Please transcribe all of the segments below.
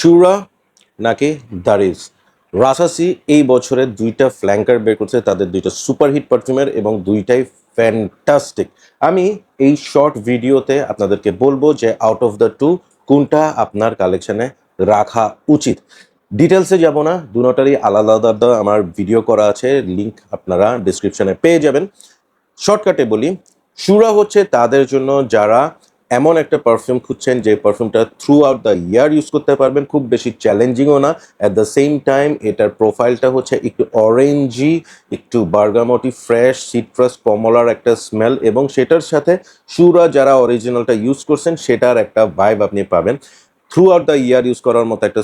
শুরা নাকি দারিজ রাসাসি এই বছরের দুইটা ফ্ল্যাঙ্কার বের করছে, তাদের দুইটা সুপারহিট পারফিউমের এবং দুইটাই ফ্যান্টাস্টিক আমি এই শর্ট ভিডিওতে আপনাদেরকে বলব যে আউট অফ দ্য টু কোনটা আপনার কালেকশনে রাখা উচিত? ডিটেলসে যাব না দুটারই আলাদা আলাদা আমার ভিডিও করা আছে লিংক আপনারা ডিসক্রিপশনে পেয়ে যাবেন। শর্টকাটে বলি, সুরা হচ্ছে তাদের জন্য যারা এমন একটা পারফিউম খুঁজছেন যে পারফিউমটা through out the year use করতে পারবেন, খুব বেশি চ্যালেঞ্জিংও না। অ্যাট দ্য সেম টাইম এটার প্রোফাইলটা হচ্ছে একটু অরেঞ্জি একটু বার্গামটি ফ্রেশ সিট্রাস কমলার একটা স্মেল এবং সেটার সাথে সুরা যারা অরিজিনালটা ইউজ করছেন, সেটার একটা ভাইব আপনি পাবেন। Through out the year use করার মতো একটা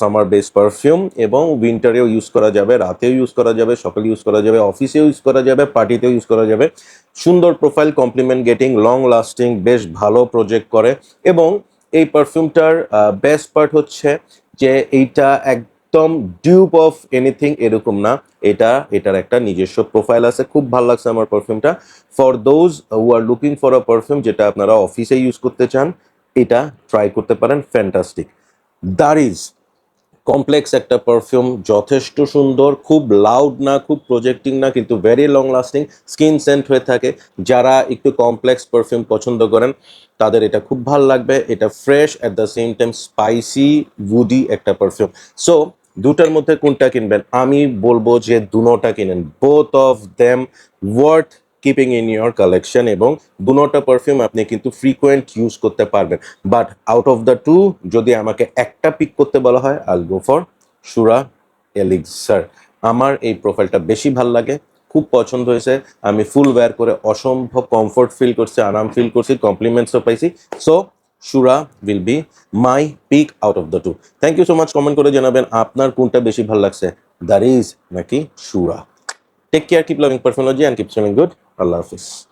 সামার বেস পারফিউম এবং উইন্টারেও ইউজ করা যাবে, রাতেও ইউজ করা যাবে, সকালে ইউজ করা যাবে অফিসেও ইউজ করা যাবে পার্টিতেও ইউজ করা যাবে। সুন্দর profile compliment getting long lasting বেশ ভালো প্রজেক্ট করে এবং এই পারফিউমটার বেস্ট পার্ট হচ্ছে যে এইটা একদম ডিউপ অফ এনিথিং এরকম না। এটা, এটার একটা নিজস্ব প্রোফাইল আছে। খুব ভালো লাগছে আমার পারফিউমটা for those who are looking for a perfume যেটা আপনারা অফিসে ইউজ করতে চান এটা ট্রাই করতে পারেন ফ্যান্টাস্টিক দারিজ কমপ্লেক্স একটা পারফিউম যথেষ্ট সুন্দর, খুব লাউড না, খুব প্রজেক্টিং না, কিন্তু very long lasting skin scent হয়ে থাকে। যারা একটু কমপ্লেক্স পারফিউম পছন্দ করেন, তাদের এটা খুব ভালো লাগবে। এটা fresh at the same time spicy woody একটা পারফিউম সো দুটার মধ্যে কোনটা কিনবেন? আমি বলব যে দুনোটা কিনেন। Both of them worth keeping in your collection এবং দুনোটা পারফিউম আপনি কিন্তু ফ্রিকোয়েন্ট ইউজ করতে পারবেন। But out of the two যদি আমাকে একটা পিক করতে বলা হয় আল গো ফর সুরা এলিক্সার আমার এই প্রোফাইলটা বেশি ভালো লাগে, খুব পছন্দ হয়েছে। আমি ফুল ওয়্যার করে অসম্ভব কমফোর্ট ফিল করছি, আরাম ফিল করছি কমপ্লিমেন্টসও পাইছি। So Sura will be my pick out of the two thank you so much comment করে জানাবেন আপনার কোনটা বেশি ভালো লাগছে। দ্যার ইজ নাকি Sura take care keep loving perfumology and keep smelling good Allah Hafiz.